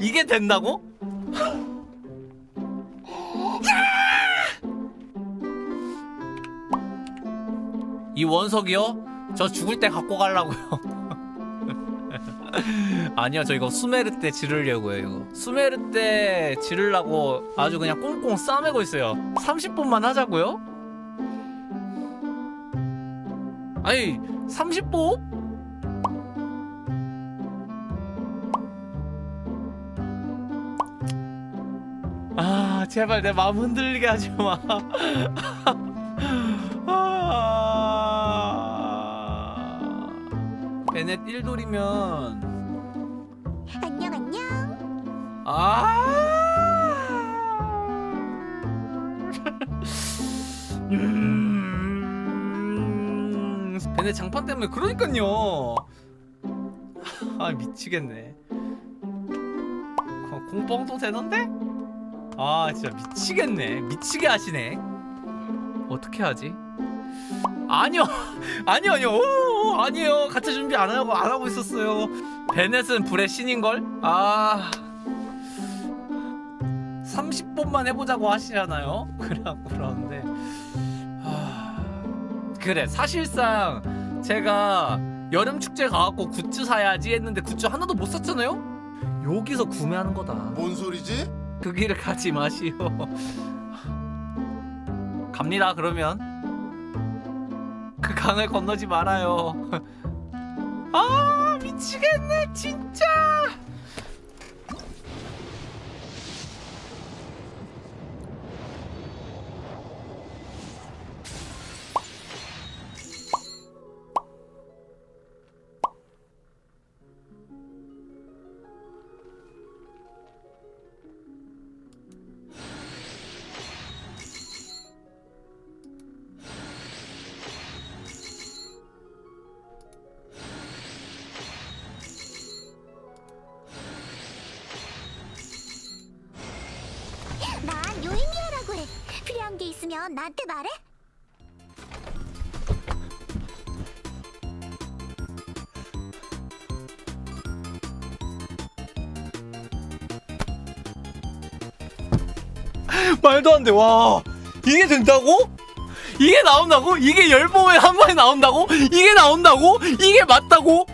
이게 된다고? 이 원석이요? 저 죽을 때 갖고 가려고요. 아니요, 저 이거 수메르 때 지르려고요, 이거. 수메르 때 지르려고 아주 그냥 꽁꽁 싸매고 있어요. 30분만 하자고요? 아니, 30분? 제발 내 마음 흔들리게 하지 마. 아... 베넷 1돌이면 안녕 안녕. 아. 음... 베넷 장판 때문에 그러니까요. 아 미치겠네. 어, 공뻥도 되는데? 아 진짜 미치겠네. 미치게 하시네. 어떻게 하지? 아니요, 아니요, 아니요, 오, 아니요. 같이 준비 안 하고 안 하고 있었어요. 베넷은 불의 신인 걸? 아. 30분만 해보자고 하시잖아요. 그래갖고 그러는데. 아... 그래, 사실상 제가 여름 축제 가갖고 굿즈 사야지 했는데 굿즈 하나도 못 샀잖아요. 여기서 구매하는 거다. 뭔 소리지? 그 길을 가지 마시오. 갑니다. 그러면 그 강을 건너지 말아요. 아 미치겠네 진짜. 게 있으면 나한테 말해. 말도 안 돼. 와. 이게 된다고? 이게 나온다고? 이게 열보에 한 번에 나온다고? 이게 나온다고? 이게 맞다고?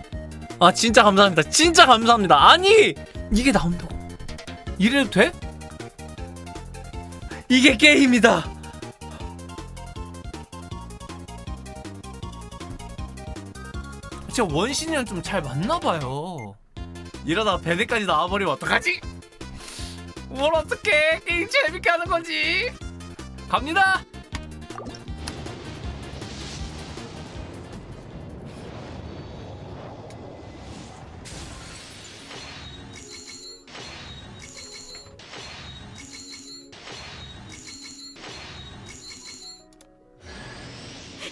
아, 진짜 감사합니다. 진짜 감사합니다. 아니! 이게 나온다고. 이래도 돼? 이게 게임이다. 진짜 원신이랑 좀 잘 맞나봐요. 이러다 베네까지 나와버리면 어떡하지? 뭘 어떻게 게임 재밌게 하는 건지. 갑니다!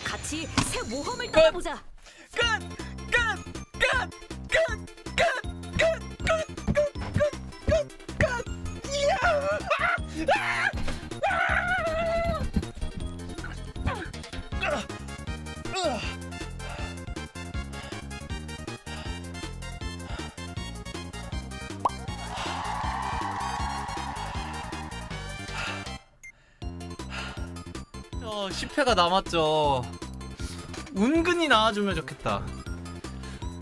같이 새 모험을 떠나보자. 끝! 어 10회가 남았죠. 은근히 나와주면 좋겠다.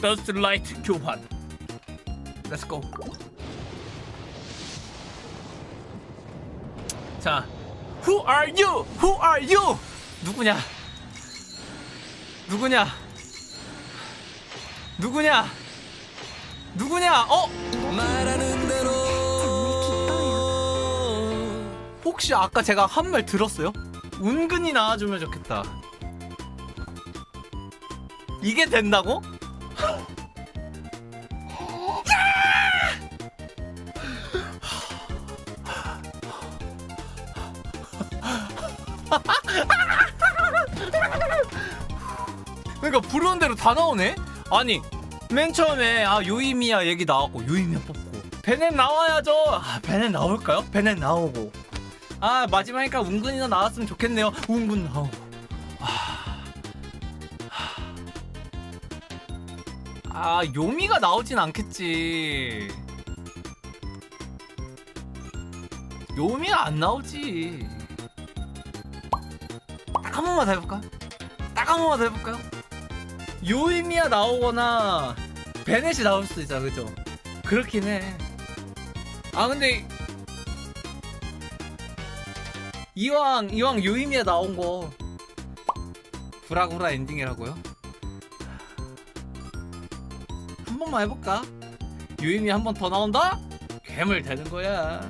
더스트 라이트 교환. 렛츠고 자 Who are you? Who are you? 누구냐? 누구냐? 누구냐? 누구냐? 어? 혹시 아까 제가 한 말 들었어요? 은근히 나와주면 좋겠다. 이게 된다고? 그러니까 부르는 대로 다 나오네? 아니 맨 처음에 아 요이미야 얘기 나왔고 요이미야 뽑고 베넷 나와야죠 아 베넷 나올까요? 베넷 나오고 아 마지막이니까 운근이나 나왔으면 좋겠네요 운근 나오고 아, 아 요미가 나오진 않겠지 요미야 안 나오지 딱 한 번만 더 해볼까? 딱 한 번만 더 해볼까요? 요이미야 나오거나 베넷이 나올 수도 있잖아 그죠? 그렇긴 해아 근데 이왕 이왕 요이미야 나온 거 구라구라 엔딩이라고요? 한 번만 해볼까? 유임이 한번 더 나온다? 괴물 되는 거야.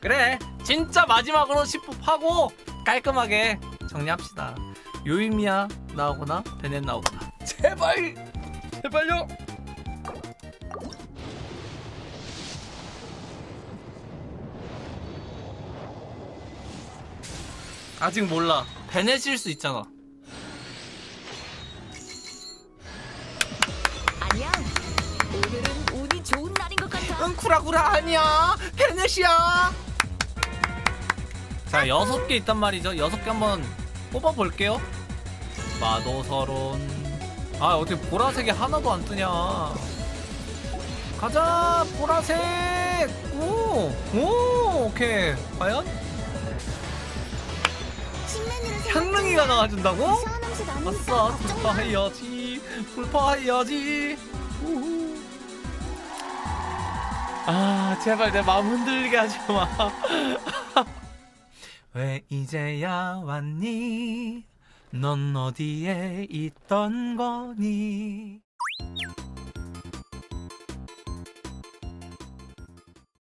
그래, 진짜 마지막으로 10부 하고 깔끔하게 정리합시다. 유임이야 나오거나 베넷 나오거나. 제발, 제발요. 아직 몰라. 베넷일 수 있잖아. 아니야. 오늘은 운이 좋은 날인 것 같아. 응 쿠라쿠라 아니야 베넷이야 자 여섯 개 있단 말이죠 여섯 개 한번 뽑아 볼게요 마도서론 아 어떻게 보라색이 하나도 안 뜨냐 가자 보라색 오오 오케이 과연 향릉이가 나와준다고 아싸. 불파해야지 불파해야지 우후. 아 제발 내 마음 흔들리게 하지 마. 왜 이제야 왔니? 넌 어디에 있던 거니?